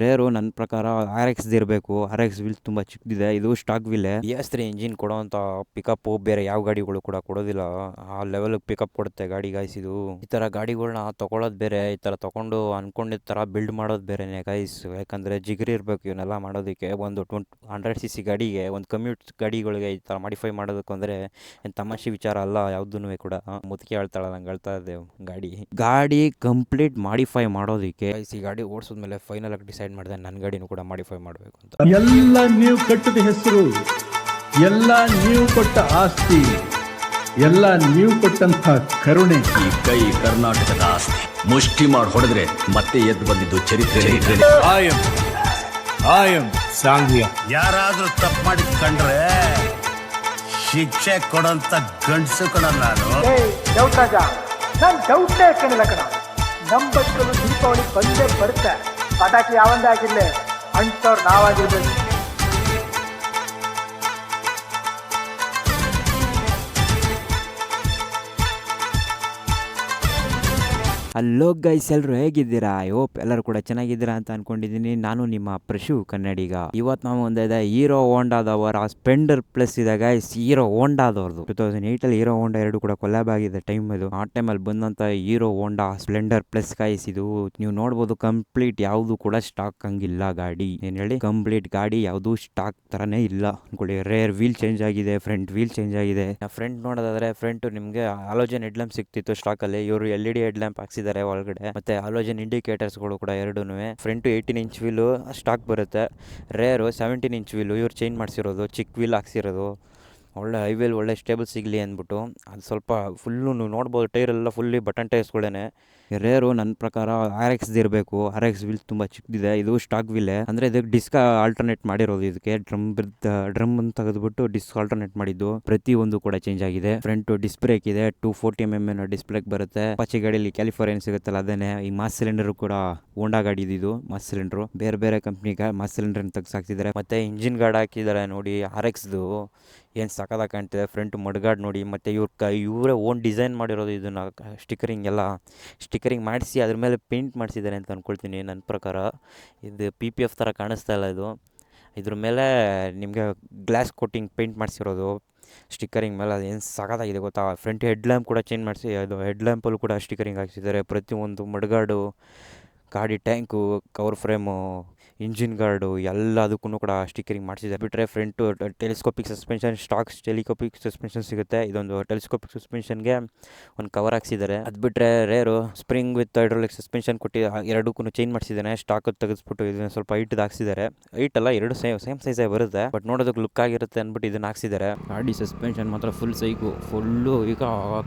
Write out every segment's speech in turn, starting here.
Rare ನನ್ನ ಪ್ರಕಾರ R X ಇರಬೇಕು. ಆರ್ ಎಕ್ಸ್ ವಿಲ್ ತುಂಬ ಚಿಕ್ಕದಿದೆ. ಇದು stock wheel S three engine ಕೊಡೋವಂಥ pickup ಬೇರೆ ಯಾವ ಗಾಡಿಗಳು ಕೂಡ ಕೊಡೋದಿಲ್ಲ. ಆ ಲೆವೆಲ್ ಪಿಕಪ್ ಕೊಡುತ್ತೆ ಗಾಡಿ ಗೈಸ್ ಇದು. ಈ ಥರ ಗಾಡಿಗಳನ್ನ ತಗೊಳ್ಳೋದು ಬೇರೆ ಈ ಥರ ತಗೊಂಡು ಅನ್ಕೊಂಡಿದ್ದ ಥರ ಬಿಲ್ಡ್ ಮಾಡೋದು ಬೇರೆನೇ ಗೈಸ್ ಯಾಕಂದರೆ ಜಿಗ್ರಿ ಇರಬೇಕು ಇವನ್ನೆಲ್ಲ ಮಾಡೋದಕ್ಕೆ. ಒಂದು ಟ್ವೆಂಟ್ ಹಂಡ್ರೆಡ್ ಸಿ ಸಿ ಗಾಡಿಗೆ ಒಂದು ಕಮ್ಯೂಟ್ ಗಾಡಿಗಳಿಗೆ ಈ ಥರ ಮಾಡಿಫೈ ಮಾಡೋದಕ್ಕೆ ಅಂದರೆ ಏನು ತಮಾಷೆ ವಿಚಾರ ಅಲ್ಲ ಯಾವುದೂ ಕೂಡ. ಮುದುಕಿ ಹೇಳ್ತಾಳ ನಂಗೆ ಹೇಳ್ತಾ ಇದ್ದೆ ಗಾಡಿ. ಗಾಡಿ ಕಂಪ್ಲೀಟ್ ಮಾಡಿಫೈ ಮಾಡೋದಕ್ಕೆ. ಈ ಗಾಡಿ ಓಡಿಸಿದ್ಮೇಲೆ ಫೈನಲ್ ಆಗಿ ಡಿಸೈಡ್ ಮಾಡಿದೆ ನನ್ನ ಗಾಡಿನೂ ಕೂಡ ಮಾಡಿಫೈ ಮಾಡಬೇಕು ಅಂತ. ಎಲ್ಲ ನೀವು ಕಟ್ಟಿದ ಹೆಸರು ಎಲ್ಲ ನೀವು ಕೊಟ್ಟ ಆಸ್ತಿ ಎಲ್ಲ ನೀವು ಕೊಟ್ಟಂತ ಕರುಣೆ. ಈ ಕೈ ಕರ್ನಾಟಕದ ಆಸ್ತಿ. ಮುಷ್ಟಿ ಮಾಡಿ ಹೊಡೆದ್ರೆ ಮತ್ತೆ ಎದ್ದು ಬಂದಿದ್ದು ಚರಿತ್ರೆ. ಆಯಂ ಆಯಂ ಯಾರಾದ್ರೂ ತಪ್ಪು ಮಾಡಿ ಕಂಡ್ರೆ ಶಿಕ್ಷೆ ಕೊಡಂತ ಗಂಡಸು ಕಣ ನಾನು. ಡೌಟ್ ರಾಜ ನಾನು ಡೌಟೇ ಕಣ ದೀಪಾವಳಿ ಬಂದೇ ಬರುತ್ತೆ. ಪಟಾಕಿ ಯಾವಂದೇ ಆಗಿರ್ಲಿ ಅಂಟವ್ರು ನಾವಾಗಿರ್ಬೇಕು ಹಲೋ ಗೈಸ್ ಎಲ್ಲರೂ ಹೇಗಿದ್ದೀರಾ? ಐ ಹೋಪ್ ಎಲ್ಲರೂ ಕೂಡ ಚೆನ್ನಾಗಿದ್ದೀರಾ ಅಂತ ಅನ್ಕೊಂಡಿದ್ದೀನಿ. ನಾನು ನಿಮ್ಮ ಪ್ರಶು ಕನ್ನಡಿಗ. ಇವತ್ತು ನಾವು ಒಂದಿದೆ ಹೀರೋ ಹೋಂಡಾದವರ ಸ್ಪೆಂಡರ್ ಪ್ಲಸ್ ಇದೆ ಗೈಸ್ ಹೀರೋ ಹೋಂಡಾದವ್ರದ್ದು ಟೂ ತೌಸಂಡ್ ಏಯ್ಟಲ್ಲಿ ಹೀರೋ ಹೋಂಡಾ ಎರಡು ಕೂಡ ಕೊಲ್ಯಾಬ್ ಆಗಿದೆ ಟೈಮ್ ಅದು ಆ ಟೈಮಲ್ಲಿ ಬಂದಂತ Hero Honda Splendor Plus guys ಇದು ನೀವು ನೋಡ್ಬೋದು ಕಂಪ್ಲೀಟ್ ಯಾವುದು ಕೂಡ ಸ್ಟಾಕ್ ಹಂಗಿಲ್ಲ ಗಾಡಿ. ಏನು ಹೇಳಿ? ಕಂಪ್ಲೀಟ್ ಗಾಡಿ ಯಾವುದು ಸ್ಟಾಕ್ ಥರನೇ ಇಲ್ಲ. ಅನ್ಕೊಳ್ಳಿ ರೇರ್ ವೀಲ್ ಚೇಂಜ್ ಆಗಿದೆ ಫ್ರಂಟ್ ವೀಲ್ ಚೇಂಜ್ ಆಗಿದೆ. ಫ್ರಂಟ್ ನೋಡೋದಾದ್ರೆ ಫ್ರಂಟ್ ನಿಮಗೆ ಆಲೋಜನ್ ಹೆಡ್ ಲ್ಯಾಂಪ್ ಸಿಕ್ತಿತ್ತು ಸ್ಟಾಕ್ ಅಲ್ಲಿ. ಇವರು L E D head lamp ಹಾಕ್ಸಿದ್ದಾರೆ ಒಳಗಡೆ. ಮತ್ತೆ ಆಲೋಜನ್ ಇಂಡಿಕೇಟರ್ಸ್ಗಳು ಕೂಡ ಎರಡೂ front eighteen inch wheel stock ಬರುತ್ತೆ. ರೇರು ಸೆವೆಂಟೀನ್ ಇಂಚ್ ವೀಲು ಇವ್ರು ಚೇಂಜ್ ಮಾಡಿಸಿರೋದು ಚಿಕ್ಕ ವೀಲ್ ಹಾಕ್ಸಿರೋದು. ಒಳ್ಳೆ ಹೈವೇಲಿ ಒಳ್ಳೆ ಸ್ಟೇಬಲ್ ಸಿಗಲಿ ಅಂದ್ಬಿಟ್ಟು, ಅದು ಸ್ವಲ್ಪ ಫುಲ್ಲು ನೀವು ನೋಡ್ಬೋದು ಟೈರ್ ಎಲ್ಲ ಫುಲ್ಲಿ ಬಟನ್ ಟೈರ್ಸ್ಗಳೇನೆ ರೇರು ನನ್ನ ಪ್ರಕಾರ ಆರ್ ಎಕ್ಸ್ ಇರಬೇಕು. ಆರ್ ಎಕ್ಸ್ ವೀಲ್ ತುಂಬ ಚಿಕ್ಕದಿದೆ ಇದು ಸ್ಟಾಕ್ ವೀಲೆ ಅಂದರೆ ಇದಕ್ಕೆ ಡಿಸ್ಕ್ ಆಲ್ಟರ್ನೇಟ್ ಮಾಡಿರೋದು ಇದಕ್ಕೆ. ಡ್ರಮ್ ಡ್ರಮ್ ತೆಗೆದುಬಿಟ್ಟು ಡಿಸ್ಕ್ ಆಲ್ಟರ್ನೇಟ್ ಮಾಡಿದ್ದು. ಪ್ರತಿ ಒಂದು ಕೂಡ ಚೇಂಜ್ ಆಗಿದೆ. ಫ್ರಂಟ್ ಡಿಸ್ ಬ್ರೇಕ್ ಇದೆ. ಟೂ ಫೋರ್ಟಿ ಎಂ ಎಂ ಡಿಸ್ಪ್ಲೇಕ್ ಬರುತ್ತೆ. ಪಚ್ಚೆ ಗಾಡಿಯಲ್ಲಿ ಕ್ಯಾಲಿಫೋರ್ನಿಯನ್ ಸಿಗುತ್ತಲ್ಲ ಅದೇನೆ ಈ ಮಾಸ್ ಸಿಲಿಂಡರ್ ಕೂಡ ಹೋಂಡಾ ಗಾಡಿ ಇದು ಮಾಸ್ ಸಿಲಿಂಡರ್ ಬೇರೆ ಬೇರೆ ಕಂಪ್ನಿಗೆ ಮಾಸ್ ಸಿಲಿಂಡರ್ ತೆಗ್ಸಾಕ್ತಿದ್ದಾರೆ. ಮತ್ತೆ ಇಂಜಿನ್ ಗಾರ್ಡ್ ಹಾಕಿದ್ದಾರೆ ನೋಡಿ ಆರ್ ಎಕ್ಸ್ದು ಏನು ಸಖತ್ತಾಗಿ ಕಾಣ್ತಿದೆ. ಫ್ರಂಟ್ ಮಡ್ಗಾಡ್ ನೋಡಿ, ಮತ್ತು ಇವ್ರ ಕ, ಇವರೇ ಓನ್ ಡಿಸೈನ್ ಮಾಡಿರೋದು ಇದನ್ನು ಸ್ಟಿಕರಿಂಗ್ ಎಲ್ಲ. ಸ್ಟಿಕರಿಂಗ್ ಮಾಡಿಸಿ ಅದ್ರ ಮೇಲೆ ಪೇಂಟ್ ಮಾಡಿಸಿದ್ದಾರೆ ಅಂತ ಅಂದ್ಕೊಳ್ತೀನಿ ನನ್ನ ಪ್ರಕಾರ. ಇದು ಪಿ ಪಿ ಎಫ್ ಥರ ಕಾಣಿಸ್ತಾ ಇಲ್ಲ ಇದು. ಇದ್ರ ಮೇಲೆ ನಿಮಗೆ ಗ್ಲಾಸ್ ಕೋಟಿಂಗ್ ಪೇಂಟ್ ಮಾಡಿಸಿರೋದು. ಸ್ಟಿಕ್ಕರಿಂಗ್ ಮೇಲೆ ಅದು ಏನು ಸಖತ್ತಾಗಿದೆ ಗೊತ್ತಾ? ಫ್ರಂಟ್ ಹೆಡ್ ಲ್ಯಾಂಪ್ ಕೂಡ ಚೇಂಜ್ ಮಾಡಿಸಿ, ಅದು ಹೆಡ್ ಲ್ಯಾಂಪಲ್ಲೂ ಕೂಡ ಸ್ಟಿಕರಿಂಗ್ ಹಾಕ್ಸಿದ್ದಾರೆ. ಪ್ರತಿಯೊಂದು ಮಡ್ಗಾಡು ಗಾಡಿ tank, cover frame, engine guard ಎಲ್ಲದಕ್ಕೂ ಕೂಡ ಸ್ಟಿಕರಿಂಗ್ ಮಾಡಿಸಿದ್ದಾರೆ ಬಿಟ್ಟರೆ front telescopic suspension, stocks telescopic suspension ಸಿಗುತ್ತೆ. ಇದೊಂದು ಟೆಲಿಸ್ಕೋಪಿಕ್ ಸಸ್ಪೆನ್ಷನ್ಗೆ ಒಂದು ಕವರ್ ಹಾಕ್ಸಿದ್ದಾರೆ. ಅದು ಬಿಟ್ಟರೆ rear, spring with hydraulic suspension ಕೊಟ್ಟು ಎರಡಕ್ಕೂ ಚೇಂಜ್ ಮಾಡಿಸಿದ್ದಾನೆ. ಸ್ಟಾಕ್ ತೆಗೆಸ್ಬಿಟ್ಟು ಇದನ್ನು ಸ್ವಲ್ಪ ಹೈಟ್ ಹಾಕ್ಸಿದ್ದಾರೆ. ಹೈಟ್ ಅಲ್ಲ ಎರಡು ಸೇಮ್ ಸೇಮ್ ಸೈಜೇ ಬರುತ್ತೆ. ಬಟ್ ನೋಡೋದಕ್ಕೆ ಲುಕ್ ಆಗಿರುತ್ತೆ ಅಂದ್ಬಿಟ್ಟು ಇದನ್ನ ಹಾಕ್ಸಿದ್ದಾರೆ. ಗಾಡಿ ಸಸ್ಪೆನ್ಷನ್ ಮಾತ್ರ ಫುಲ್ ಸೈಕು. ಫುಲ್ಲು ಈಗ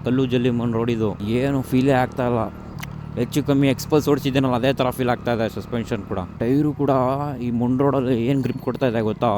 ಕಲ್ಲು ಜಲ್ಲಿ ಮಣ್ಣು ರೋಡಿದು. ಏನು ಫೀಲೇ ಆಗ್ತಾ ಇಲ್ಲ. ಹೆಚ್ಚು ಕಮ್ಮಿ ಎಕ್ಸ್ಪಲ್ಸ್ ಓಡಿಸಿದ್ದೇನಲ್ಲ, ಅದೇ ಥರ ಫೀಲ್ ಆಗ್ತಾ ಇದೆ ಸಸ್ಪೆನ್ಷನ್ ಕೂಡ. ಟೈರು ಕೂಡ ಈ ರೋಡಲ್ಲಿ ಏನು ಗ್ರಿಪ್ ಕೊಡ್ತಾ ಇದೆ ಗೊತ್ತಾ?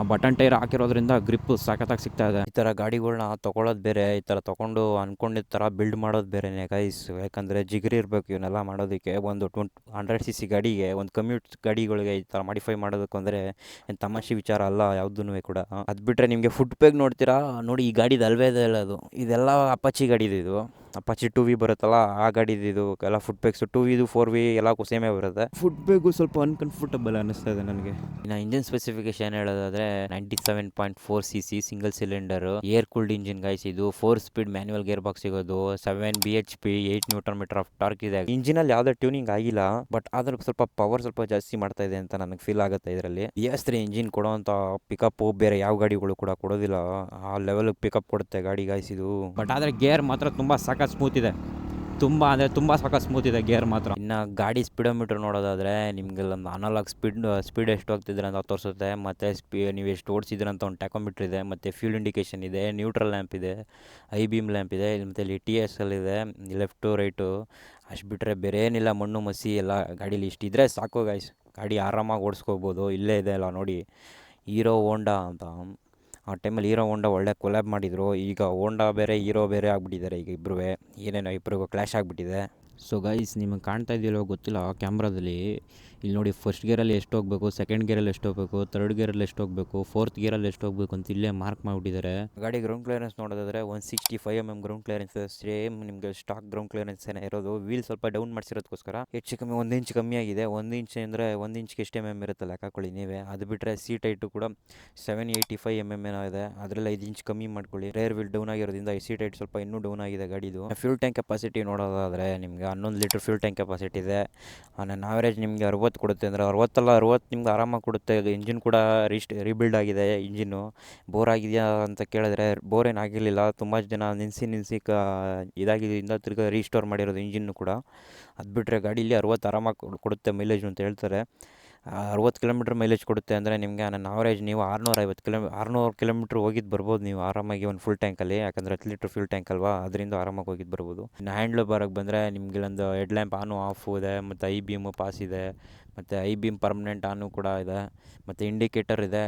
ಆ ಬಟನ್ ಟೈರ್ ಹಾಕಿರೋದ್ರಿಂದ ಗ್ರಿಪ್ ಸಾಕತ್ತಾಗಿ ಸಿಗ್ತಾ ಇದೆ. ಈ ಥರ ಗಾಡಿಗಳನ್ನ ತೊಗೊಳೋದು ಬೇರೆ, ಈ ಥರ ತೊಗೊಂಡು ಅನ್ಕೊಂಡಿದ್ದ ಥರ ಬಿಲ್ಡ್ ಮಾಡೋದು ಬೇರೆನೇ ಗೈಸ್ ಯಾಕಂದರೆ ಜಿಗ್ರಿ ಇರಬೇಕು ಇವನ್ನೆಲ್ಲ ಮಾಡೋದಕ್ಕೆ. ಒಂದು ಟ್ವೆಂಟ್ ಹಂಡ್ರೆಡ್ ಸಿ ಸಿ ಗಾಡಿಗೆ, ಒಂದು ಕಮ್ಯೂಟ್ ಗಾಡಿಗಳಿಗೆ ಈ ಥರ ಮಾಡಿಫೈ ಮಾಡೋದಕ್ಕೆ ಅಂದರೆ ಏನು ತಮಾಷೆ ವಿಚಾರ ಅಲ್ಲ ಯಾವುದೂ ಕೂಡ. ಅದು ಬಿಟ್ಟರೆ ನಿಮಗೆ ಫುಡ್ ಪೇಗ್ ನೋಡ್ತೀರಾ? ನೋಡಿ ಈ ಗಾಡಿದು ಅಲ್ವೇ ಇದೆ ಅಲ್ಲ ಅದು. ಇದೆಲ್ಲ ಅಪಾಚಿ ಗಾಡಿದು ಇದು. ಅಪಾಚಿ ಟೂ ವಿ ಬರುತ್ತಲ್ಲ ಆ ಗಾಡಿದು ಇದು ಎಲ್ಲ ಫುಡ್ ಪೇಕ್ಸು ಟೂ ವಿದು ಫೋರ್ ವಿ ಎಲ್ಲ ಸೇಮೇ ಬರುತ್ತೆ. ಫುಡ್ ಬ್ಯಾಗು ಸ್ವಲ್ಪ ಅನ್ಕಂಫರ್ಟಬಲ್ ಅನಿಸ್ತಾ ಇದೆ ನನಗೆ. ಇನ್ನು ಇಂಜಿನ್ ಸ್ಪೆಸಿಫಿಕೇಶನ್ ಹೇಳೋದಾದ್ರೆ ninety seven point four C C single cylinder air cooled engine guys ಇದು four speed manual gear box ಸಿಗೋದು seven B H P eight newton metre of torque ಇದೆ. Engine ಅಲ್ಲಿ ಯಾವ್ದೇ ಟ್ಯೂನಿಂಗ್ ಆಗಿಲ್ಲ ಬಟ್ ಆದ್ರೆ ಸ್ವಲ್ಪ power ಸ್ವಲ್ಪ ಜಾಸ್ತಿ ಮಾಡ್ತಾ ಇದೆ ಅಂತ ನನಗೆ ಫೀಲ್ ಆಗುತ್ತೆ ಇದರಲ್ಲಿ. ಎಸ್ ತ್ರೀ ಇಂಜಿನ್ ಕೊಡುವಂತ ಪಿಕಪ್ ಬೇರೆ ಯಾವ ಗಾಡಿಗಳು ಕೂಡ ಕೊಡೋದಿಲ್ಲ. ಆ ಲೆವೆಲ್ ಪಿಕಪ್ ಕೊಡುತ್ತೆ ಗಾಡಿ ಗಾಯಿಸಿದು ಇದು. ಬಟ್ ಆದ್ರೆ ಗೇರ್ ಮಾತ್ರ ತುಂಬಾ ಸಾಕ ಸ್ಮೂತ್ ಇದೆ. ತುಂಬ ಅಂದರೆ ತುಂಬ ಸಖತ್ ಸ್ಮೂತ್ ಇದೆ ಗೇರ್ ಮಾತ್ರ. ಇನ್ನು ಗಾಡಿ ಸ್ಪೀಡೋಮೀಟ್ರ್ ನೋಡೋದಾದರೆ ನಿಮಗೆಲ್ಲ ಒಂದು ಅನಲಾಗ್ ಸ್ಪೀಡ್ ಸ್ಪೀಡ್ ಎಷ್ಟು ಹೋಗ್ತಿದ್ರೆ ಅಂತ ತೋರಿಸುತ್ತೆ. ಮತ್ತು ಸ್ಪೀ ನೀವು ಎಷ್ಟು ಓಡಿಸಿದ್ರೆ ಅಂತ ಒಂದು ಟ್ಯಾಕೋಮೀಟ್ರ್ ಇದೆ, ಮತ್ತು ಫ್ಯೂಲ್ ಇಂಡಿಕೇಷನ್ ಇದೆ ನ್ಯೂಟ್ರಲ್ ಲ್ಯಾಂಪ್ ಇದೆ ಐ ಬೀಮ್ ಲ್ಯಾಂಪ್ ಇದೆ, ಮತ್ತು ಇಲ್ಲಿ ಟಿ ಎಸ್ ಎಲ್ ಇದೆ ಲೆಫ್ಟು ರೈಟು ಅಷ್ಟು ಬಿಟ್ಟರೆ ಬೇರೆ ಏನಿಲ್ಲ, ಮಣ್ಣು, ಮಸಿ, ಎಲ್ಲ ಗಾಡೀಲಿ ಇಷ್ಟಿದ್ರೆ ಸಾಕು ಗಾಯ್ಸ್ ಗಾಡಿ ಆರಾಮಾಗಿ ಓಡಿಸ್ಕೋಬೋದು, ಇಲ್ಲೇ ಇದೆ ಅಲ್ಲ ನೋಡಿ. ಹೀರೋ ಹೋಂಡಾ ಅಂತ. ಆ ಟೈಮಲ್ಲಿ ಹೀರೋ ಹೋಂಡಾ ಒಳ್ಳೆ ಕೊಲ್ಯಾಬ್ ಮಾಡಿದರು. ಈಗ ಹೋಂಡಾ ಬೇರೆ, ಹೀರೋ ಬೇರೆ ಆಗಿಬಿಟ್ಟಿದ್ದಾರೆ ಈಗ ಇಬ್ಬರು ಏನೇನೋ ಇಬ್ಬರಿಗೂ ಕ್ಲ್ಯಾಶ್ ಆಗಿಬಿಟ್ಟಿದೆ. ಸೊ ಗೈಸ್ ನಿಮಗೆ ಕಾಣ್ತಾ ಇದೆಯಲ್ಲೋ ಗೊತ್ತಿಲ್ಲ ಕ್ಯಾಮ್ರಾದಲ್ಲಿ. ಇಲ್ಲಿ ನೋಡಿ ಫಸ್ಟ್ ಗೇರಲ್ಲಿ ಎಷ್ಟು ಹೋಗಬೇಕು ಸೆಕೆಂಡ್ ಗೇರಲ್ಲಿ ಎಷ್ಟು ಹೋಗಬೇಕು ತರ್ಡ್ ಗೇರಲ್ಲಿ ಎಷ್ಟು ಹೋಗಬೇಕು ಫೋರ್ತ್ ಗೇರಲ್ಲಿ ಎಷ್ಟು ಹೋಗಬೇಕು ಅಂತ ಇಲ್ಲೇ ಮಾರ್ಕ್ ಮಾಡಿಬಿಟ್ಟಿದ್ದಾರೆ. ಗಾಡಿ ಗ್ರೌಂಡ್ ಕ್ಲಿಯರೆನ್ಸ್ ನೋಡೋದಾದ್ರೆ one sixty five M M ground clearance same ನಿಮಗೆ ಸ್ಟಾಕ್ ಗ್ರೌಂಡ್ ಕ್ಲಿಯರೆನ್ಸ್ ಏನೇ ಇರೋದು. ವೀಲ್ ಸ್ವಲ್ಪ ಡೌನ್ ಮಾಡಿಸಿರೋದಕ್ಕೋಸ್ಕರ ಹೆಚ್ಚು ಕಮ್ಮಿ, ಒಂದು ಇಂಚ್ ಕಮ್ಮಿ ಆಗಿದೆ. ಒಂದು ಇಂಚ್ ಅಂದರೆ ಒಂದು ಇಂಚ್ಗೆ ಎಷ್ಟು ಎಂ ಎಂ ಇರುತ್ತೆ ಲೆಕ್ಕ ಹಾಕೊಳ್ಳಿ ನೀವೇ. ಅದು ಬಿಟ್ಟರೆ ಸೀಟ್ ಹೈಟು ಕೂಡ seven eighty five M M ಏನೋ ಇದೆ. ಅದರಲ್ಲಿ ಐದು ಇಂಚ್ ಕಮ್ಮಿ ಮಾಡ್ಕೊಳ್ಳಿ. ರೇರ್ ವೀಲ್ ಡೌನ್ ಆಗಿರೋದ್ರಿಂದ ಈ ಸೀಟ್ ಹೈಟ್ ಸ್ವಲ್ಪ ಇನ್ನೂ ಡೌನ್ ಆಗಿದೆ ಗಾಡಿದು. ಫ್ಯೂಲ್ ಟ್ಯಾಂಕ್ ಕೆಪಾಸಿಟಿ ನೋಡೋದಾದರೆ ನಿಮಗೆ ಹನ್ನೊಂದು ಲೀಟ್ರ್ ಫ್ಯೂಲ್ ಟ್ಯಾಂಕ್ ಕೆಪಾಸಿಟಿ ಇದೆ. ನನ್ನ ಆವರೇಜ್ ನಿಮಗೆ ಅರವತ್ತು ಕೊಡುತ್ತೆ ಅಂದರೆ ಅರವತ್ತಲ್ಲ, ಅರವತ್ತು ನಿಮ್ಗೆ ಆರಾಮಾಗಿ ಕೊಡುತ್ತೆ. ಇಂಜಿನ್ ಕೂಡ ರೀಸ್ಟ್ ರೀಬಿಲ್ಡ್ ಆಗಿದೆ ಇಂಜಿನ್ನು ಬೋರ್ ಆಗಿದೆಯಾ ಅಂತ ಕೇಳಿದ್ರೆ ಬೋರ್ ಏನು ಆಗಿರಲಿಲ್ಲ. ತುಂಬ ಜನ ನಿನ್ಸಿ ನಿಲ್ಲಿಸಿ ಕ ಇದಾಗಿದ್ದರಿಂದ ತಿರ್ಗಿ ರೀಸ್ಟೋರ್ ಮಾಡಿರೋದು ಇಂಜಿನ್ನು ಕೂಡ. ಅದು ಬಿಟ್ಟರೆ ಗಾಡೀಲಿ ಅರವತ್ತು ಆರಾಮಾಗಿ ಕೊಡುತ್ತೆ ಮೈಲೇಜ್ ಅಂತ ಹೇಳ್ತಾರೆ. ಅರವತ್ತು ಕಿಲೋಮೀಟ್ರ್ ಮೈಲೇಜ್ ಕೊಡುತ್ತೆ ಅಂದರೆ ನಿಮಗೆ ನನ್ನ ಆವರೇಜ್ ನೀವು ಆರುನೂರ ಐವತ್ತು ಕಿಲೋ ಆರುನೂರು ಕಿಲೋಮೀಟ್ರ್ ಹೋಗಿದ್ದು ಬರ್ಬೋದು ನೀವು ಆರಾಮಾಗಿ ಒಂದು ಫುಲ್ ಟ್ಯಾಂಕಲ್ಲಿ ಯಾಕಂದರೆ ಹತ್ತು ಲೀಟ್ರ್ ಫ್ಯೂಲ್ ಟ್ಯಾಂಕ್ ಅಲ್ವಾ? ಅದರಿಂದ ಆರಾಮಾಗಿ ಹೋಗಿದ್ದು ಬರ್ಬೋದು. ಹ್ಯಾಂಡ್ಲು ಬರೋಕ್ಕೆ ಬಂದರೆ ನಿಮಗೆ ಇಲ್ಲೊಂದು ಹೆಡ್ ಲ್ಯಾಂಪ್ ಆನು ಆಫು ಇದೆ, ಮತ್ತು ಐ ಬೀಮು ಪಾಸ್ ಇದೆ, ಮತ್ತು ಐ ಬೀಮ್ ಪರ್ಮನೆಂಟ್ ಆನು ಕೂಡ ಇದೆ, ಮತ್ತು ಇಂಡಿಕೇಟರ್ ಇದೆ,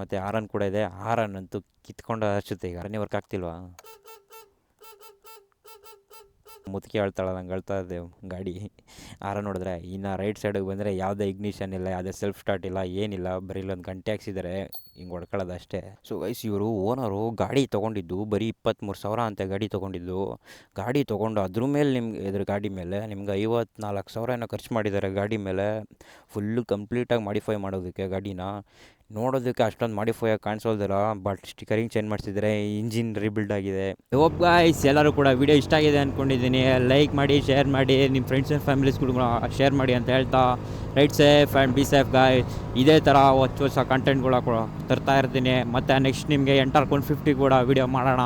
ಮತ್ತು ಆರನ್ ಕೂಡ ಇದೆ. ಆರನ್ ಅಂತೂ ಕಿತ್ಕೊಂಡು ಹಚ್ಚುತ್ತೆ ಈಗ. ಅರಣ್ಯ ವರ್ಕ್ ಆಗ್ತಿಲ್ವಾ? ಮುದುಕಿ ಹೇಳ್ತಾಳೆ ನಂಗೆ ಹೇಳ್ತಾ ಇದ್ದೆ ಗಾಡಿ. ಆರ ನೋಡಿದ್ರೆ, ಇನ್ನು ರೈಟ್ ಸೈಡಿಗೆ ಬಂದರೆ ಯಾವುದೇ ಇಗ್ನಿಷನ್ ಇಲ್ಲ, ಯಾವುದೇ ಸೆಲ್ಫ್ ಸ್ಟಾರ್ಟ್ ಇಲ್ಲ, ಏನಿಲ್ಲ, ಬರೀ ಇಲ್ಲೊಂದು ಗಂಟೆ ಹಾಕ್ಸಿದ್ದಾರೆ ಹಿಂಗೆ ಹೊಡ್ಕೊಳ್ಳೋದು ಅಷ್ಟೇ. ಸೊ ಗೈಸ್ ಇವರು ಓನರು ಗಾಡಿ ತೊಗೊಂಡಿದ್ದು, ಬರೀ ಇಪ್ಪತ್ತ್ಮೂರು ಸಾವಿರ ಅಂತ ಗಾಡಿ ತೊಗೊಂಡಿದ್ದು. ಗಾಡಿ ತೊಗೊಂಡು ಅದ್ರ ಮೇಲೆ ನಿಮ್ಗೆ, ಇದ್ರ ಗಾಡಿ ಮೇಲೆ ನಿಮ್ಗೆ ಐವತ್ನಾಲ್ಕು ಸಾವಿರ ಏನೋ ಖರ್ಚು ಮಾಡಿದ್ದಾರೆ ಗಾಡಿ ಮೇಲೆ. ಫುಲ್ಲು ಕಂಪ್ಲೀಟಾಗಿ ಮಾಡಿಫೈ ಮಾಡೋದಕ್ಕೆ ಗಾಡಿನ. ನೋಡೋದಕ್ಕೆ ಅಷ್ಟೊಂದು ಮಾಡಿಫೈ ಆಗಿ ಕಾಣಿಸೋದಿಲ್ಲ ಬಟ್ ಸ್ಟಿಕರಿಂಗ್ ಚೇಂಜ್ ಮಾಡಿಸಿದ್ರೆ ಇಂಜಿನ್ ರೀಬಿಲ್ಡ್ ಆಗಿದೆ. ಹೋಪ್ ಗಾಯ್ಸ್ ಎಲ್ಲರೂ ಕೂಡ ವಿಡಿಯೋ ಇಷ್ಟ ಆಗಿದೆ ಅಂದ್ಕೊಂಡಿದ್ದೀನಿ ಲೈಕ್ ಮಾಡಿ ಶೇರ್ ಮಾಡಿ ನಿಮ್ಮ ಫ್ರೆಂಡ್ಸ್ ಆ್ಯಂಡ್ ಫ್ಯಾಮಿಲೀಸ್ಗಳು ಕೂಡ ಶೇರ್ ಮಾಡಿ ಅಂತ ಹೇಳ್ತಾ ride safe and be safe guy ಇದೇ ಥರ ಹೊಸ ಹೊಸ ಕಂಟೆಂಟ್ಗಳ ಕೂಡ ತರ್ತಾ ಇರ್ತೀನಿ. ಮತ್ತು ನೆಕ್ಸ್ಟ್ ನಿಮಗೆ ಎಂಟರ್ ಒನ್ ಫಿಫ್ಟಿ ಕೂಡ ವೀಡಿಯೋ ಮಾಡೋಣ.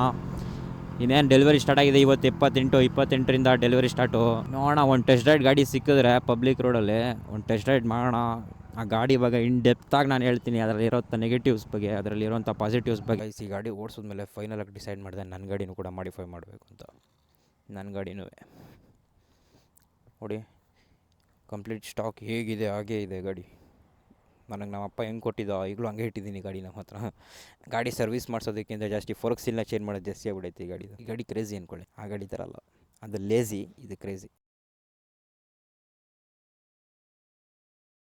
ಇನ್ನೇನು ಡೆಲಿವರಿ ಸ್ಟಾರ್ಟ್ ಆಗಿದೆ ಇವತ್ತು ಇಪ್ಪತ್ತೆಂಟು, ಇಪ್ಪತ್ತೆಂಟರಿಂದ ಡೆಲಿವರಿ ಸ್ಟಾರ್ಟು ನೋಡೋಣ, ಒಂದು ಟೆಸ್ಟ್ ರೈಡ್ ಗಾಡಿ ಸಿಕ್ಕಿದ್ರೆ ಪಬ್ಲಿಕ್ ರೋಡಲ್ಲಿ ಒಂದು ಟೆಸ್ಟ್ ರೈಡ್ ಮಾಡೋಣ. ಆ ಗಾಡಿ ಬಗ್ಗೆ ಇನ್ ಡೆಪ್ತಾಗಿ ನಾನು ಹೇಳ್ತೀನಿ. ಅದರಲ್ಲಿ ಇರೋಂಥ ನೆಗೆಟಿವ್ಸ್ ಬಗ್ಗೆ, ಅದರಲ್ಲಿ ಇರೋಂಥ ಪಾಸಿಟಿವ್ಸ್ ಬಗ್ಗೆ. ಈ ಗಾಡಿ ಓಡಿಸಿದ್ಮೇಲೆ ಫೈನಲಾಗಿ ಡಿಸೈಡ್ ಮಾಡಿದೆ ನನ್ನ ಗಾಡಿನೂ ಕೂಡ ಮಾಡಿಫೈ ಮಾಡಬೇಕು ಅಂತ. ನನ್ನ ಗಾಡಿನೂ ನೋಡಿ ಕಂಪ್ಲೀಟ್ ಸ್ಟಾಕ್ ಹೇಗಿದೆ, ಹಾಗೇ ಇದೆ ಗಾಡಿ. ನನಗೆ ನಮ್ಮ ಅಪ್ಪ ಹೆಂಗೆ ಕೊಟ್ಟಿದ್ದೋ ಈಗಲೂ ಹಂಗೆ ಇಟ್ಟಿದ್ದೀನಿ ಗಾಡಿ ನಮ್ಮ ಹತ್ರ. ಗಾಡಿ ಸರ್ವಿಸ್ ಮಾಡಿಸೋದಕ್ಕಿಂತ ಜಾಸ್ತಿ ಫೋರ್ಕ್ಸಿಲ್ನ ಚೇಂಜ್ ಮಾಡೋದು ಜಾಸ್ತಿ ಆಗ್ಬಿಡೈತೆ ಈ ಗಾಡಿದು. ಈ ಗಾಡಿ ಕ್ರೇಜಿ ಅಂದ್ಕೊಳ್ಳಿ ಆ ಗಾಡಿ ಥರ ಅಲ್ಲ. ಅದು ಲೇಜಿ ಇದು ಕ್ರೇಜಿ